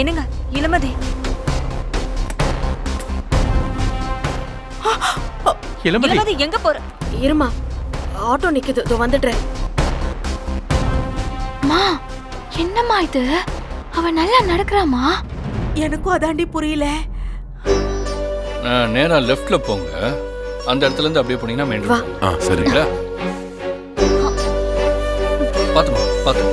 என்னங்க? இளமதி. இளமதி. எங்க போற? இருமா ஆட்டோ நிக்குது. இதோ வந்துடுறேன். மா என்னம்மா இது? அவ நல்லா நடக்கறாமா எனக்கும் அதாண்டி புரியல. நான் நேரா லெஃப்ட்ல போங்க. அந்த இடத்துல இருந்து அப்படியே போனீங்கன்னா மெயின் சரிங்களா? பாத்துமா பாத்து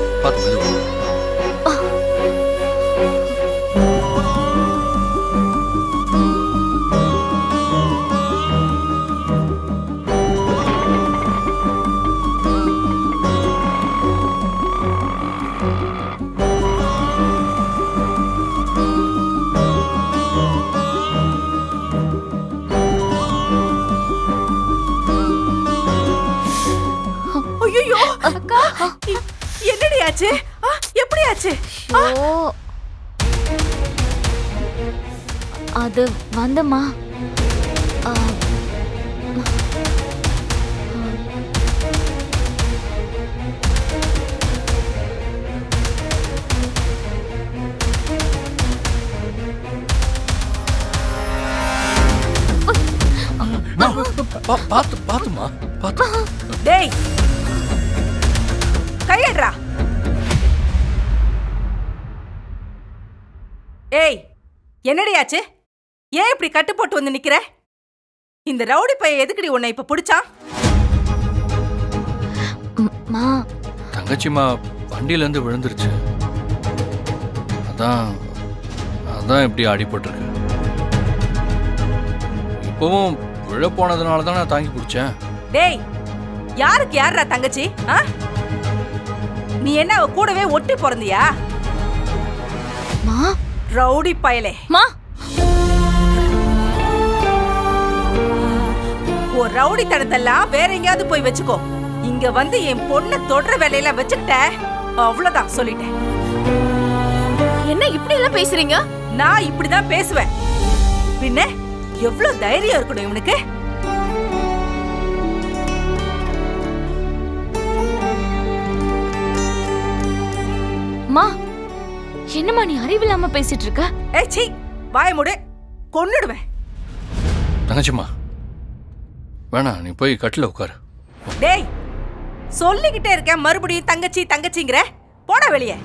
அது வந்துமா ஆ, மா, பா- பாத்து பாத்துமா பாத்து. டேய். கையடுறா. ஏய் என்னடி ஆச்சு ஏன் இப்படி கட்டு போட்டு வந்து நிக்கிற? இந்த ரவுடி பையன் எதுக்குடி உன்னை இப்ப பிடிச்சான்? ம், மா. தங்கச்சிமா வண்டியில இருந்து விழுந்துருச்சு. அதான் அதான் இப்படி அடிபட்டிருக்கு. இப்பவும் விழ போனதுனால தான் நான் தாங்கி பிடிச்சேன். டேய் யாருக்கு யாரா தங்கச்சி ஆ? நீ என்ன அவ கூடவே ஒட்டி பிறந்தியா? மா. ரவுடி பயலே. மா. ஓ ரவுடித்தனத்தெல்லாம் வேற எங்கேயாவது போய் வச்சுக்கோ. இங்க வந்து என் பொண்ணை தொடர வேலையெல்லாம் வச்சுக்கிட்ட. அவ்வளவுதான் சொல்லிட்டேன். என்ன இப்படி எல்லாம் பேசுறீங்க? நான் இப்படிதான் பேசுவேன். பின்ன எவ்வளவு தைரியம் இருக்கணும் இவனுக்கு? மா. என்னம்மா நீ அறிவில்லாம பேசிட்டு இருக்க ஏய் சீ வாய மூடு. கொன்னுடுவேன். தங்கச்சிம்மா வேணாம் நீ போய் கட்டில் உட்காரு. டேய் சொல்லிக்கிட்டே இருக்கேன் மறுபடியும் தங்கச்சி தங்கச்சிங்கிற. போடா வெளியே.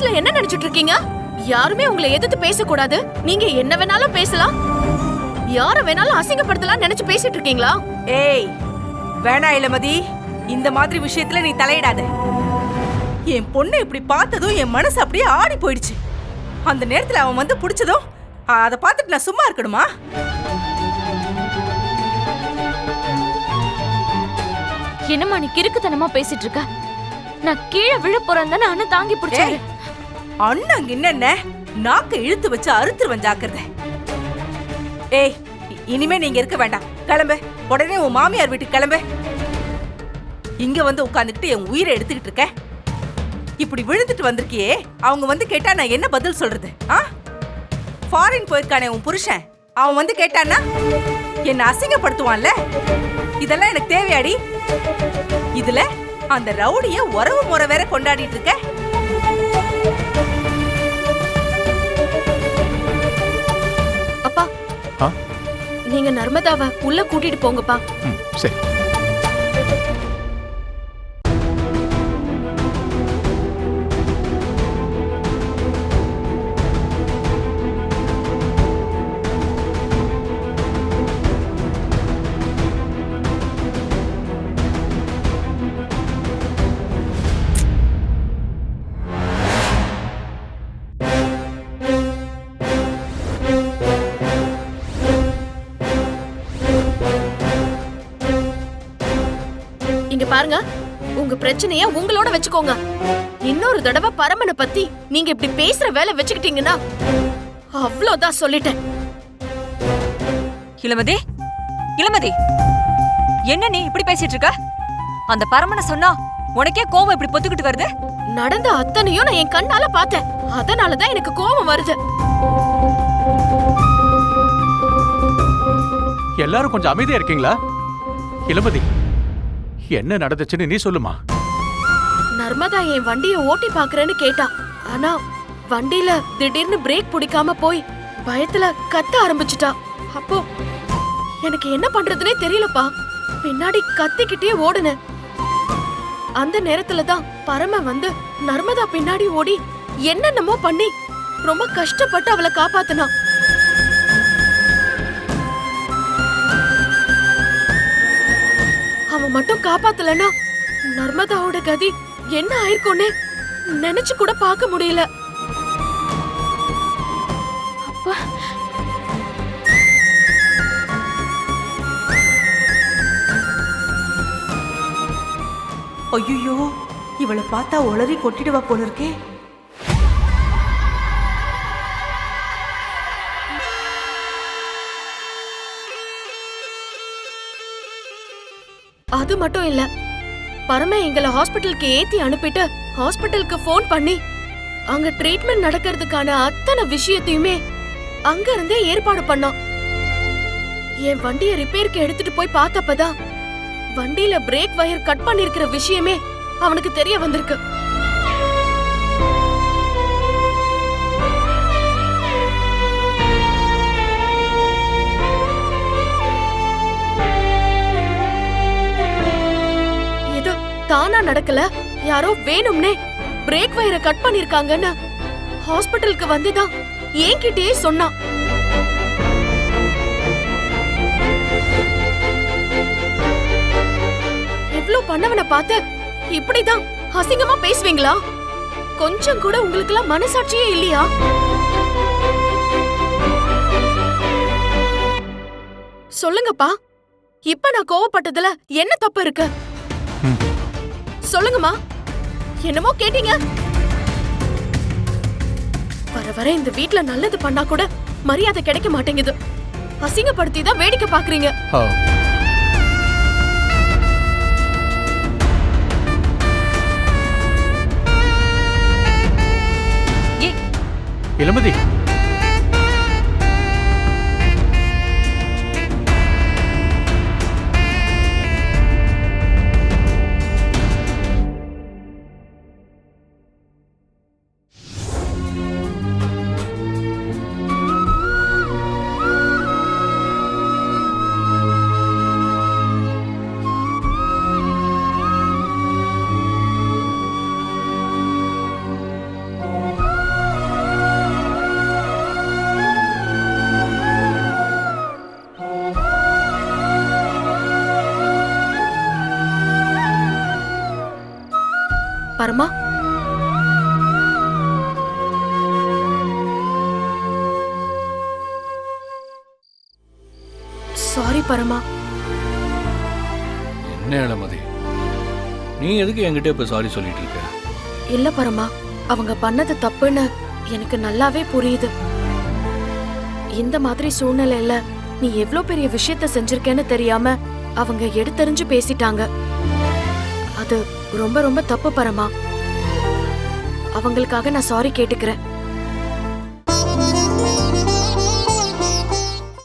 மனசுல என்ன நினைச்சிட்டு இருக்கீங்க? யாருமே உங்களை எதிர்த்து பேசக்கூடாது. நீங்க என்ன வேணாலும் பேசலாம். யார வேணாலும் அசிங்கப்படுத்தலாம் நினைச்சு பேசிட்டு இருக்கீங்களா? ஏய் வேணா இளமதி இந்த மாதிரி விஷயத்துல நீ தலையிடாத. என் பொண்ணை இப்படி பார்த்ததும் என் மனசு அப்படியே ஆடி போயிடுச்சு. அந்த நேரத்துல அவன் வந்து பிடிச்சதும் அதை பார்த்துட்டு நான் சும்மா இருக்கணுமா? என்னம்மா நீ கிறுக்குத்தனமா பேசிட்டு இருக்க? நான் கீழே விழ போறேன் தானே அண்ணன் தாங்கி பிடிச்சாரு? அண்ணன் என்னென்ன நாக்க இழுத்து வச்சு அறுத்துருவன் ஜாக்கிரதை ஏய் இ- இனிமே நீங்க இருக்க வேண்டாம். கிளம்பு. உடனே உன் மாமியார் வீட்டுக்கு கிளம்பு. இங்க வந்து உட்காந்துக்கிட்டு என் உயிரை எடுத்துக்கிட்டு இருக்க. இப்படி விழுந்துட்டு வந்திருக்கியே அவங்க வந்து கேட்டா நான் என்ன பதில் சொல்றது? ஆ? ஃபாரின் போயிருக்கானே உன் புருஷன். அவன் வந்து கேட்டான்னா என்ன அசிங்கப்படுத்துவான்ல? இதெல்லாம் எனக்கு தேவையாடி. இதுல அந்த ரவுடிய உறவு முறை வேற கொண்டாடிட்டு இருக்க. நீங்க நர்மதாவை உள்ள கூட்டிட்டு போங்கப்பா. சரி. பாருங்க. உங்க பிரச்சனைய உங்களோட வச்சுக்கோங்க. இன்னொரு தடவை பரமனை பத்தி நீங்க இப்படி பேசுற வேலை வச்சுக்கிட்டீங்கன்னா அவ்வளவுதான் சொல்லிட்டேன். இளமதி இளமதி என்ன நீ இப்படி பேசிட்டு இருக்க? அந்த பரமனை சொன்னா உனக்கே கோவம் இப்படி பொத்துக்கிட்டு வருது? நடந்த அத்தனையும் நான் என் கண்ணால பார்த்தேன். அதனாலதான் எனக்கு கோபம் வருது. எல்லாரும் கொஞ்சம் அமைதியா இருக்கீங்களா? இளமதி என்ன நடந்துச்சுன்னு நீ சொல்லுமா? நர்மதா என் வண்டிய ஓட்டி பாக்குறேன்னு கேட்டா. ஆனா வண்டியில திடீர்னு பிரேக் பிடிக்காம போய் பயத்துல கத்த ஆரம்பிச்சிட்டா. அப்போ எனக்கு என்ன பண்றதுனே தெரியலப்பா. பின்னாடி கத்திக்கிட்டே ஓடுனேன். அந்த நேரத்துல தான் பரம வந்து நர்மதா பின்னாடி ஓடி என்னென்னமோ பண்ணி ரொம்ப கஷ்டப்பட்டு அவளை காப்பாத்தினான். அவன் மட்டும் காப்பாத்தலனா நர்மதாவோட கதி என்ன ஆயிருக்கும்னு நினைச்சு கூட பார்க்க முடியல. அப்பா. ஐயோ இவளை பார்த்தா உளறி கொட்டிடுவா போல இருக்கே. அது மட்டும் இல்ல. பரம எங்களை ஹாஸ்பிட்டலுக்கு ஏத்தி அனுப்பிட்டு ஹாஸ்பிட்டலுக்கு ஃபோன் பண்ணி அங்க ட்ரீட்மெண்ட் நடக்கிறதுக்கான அத்தனை விஷயத்தையுமே அங்க இருந்தே ஏற்பாடு பண்ணோம். என் வண்டியை ரிப்பேருக்கு எடுத்துட்டு போய் பார்த்தப்பதான் வண்டியில பிரேக் வயர் கட் பண்ணிருக்கிற விஷயமே அவனுக்கு தெரிய வந்திருக்கு. தானா நடக்கல? யாரோ வேணும்னே பிரேக் வயரை கட் பண்ணிருக்காங்கன்னு ஹாஸ்பிட்டலுக்கு வந்துதான் என்கிட்டயே சொன்னான் இவ்ளோ பண்ணவன பார்த்து இப்படிதான் அசிங்கமா பேசுவீங்களா? கொஞ்சம் கூட உங்களுக்கு எல்லாம் மனசாட்சியே இல்லையா? சொல்லுங்கப்பா. இப்ப நான் கோவப்பட்டதுல என்ன தப்பு இருக்கு? சொல்லுங்கம்மா. என்னமோ கேட்டீங்க. வர வர இந்த வீட்ல நல்லது பண்ணா கூட மரியாதை கிடைக்க மாட்டேங்குது. அசிங்கப்படுத்தி தான் வேடிக்கை பாக்குறீங்க இளமதி. பரமா? என்ன இளமதி? நீ எதுக்கு என்கிட்ட இப்ப சாரி சொல்லிட்டு இருக்க? இல்ல பரமா அவங்க பண்ணது தப்புன்னு எனக்கு நல்லாவே புரியுது. இந்த மாதிரி சூழ்நிலையில நீ எவ்ளோ பெரிய விஷயத்த செஞ்சிருக்கேன்னு தெரியாம அவங்க எடுத்தறிஞ்சு பேசிட்டாங்க. அது ரொம்ப ரொம்ப தப்பு பரமா. அவங்களுக்காக நான் சாரி கேட்டுக்கிறேன்.